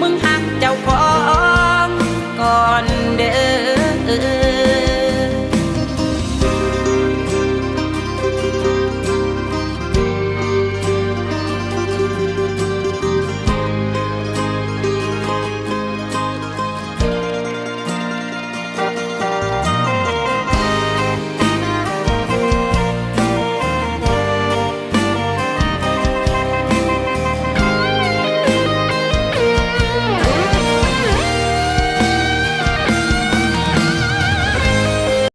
มึงหักเจ้าของ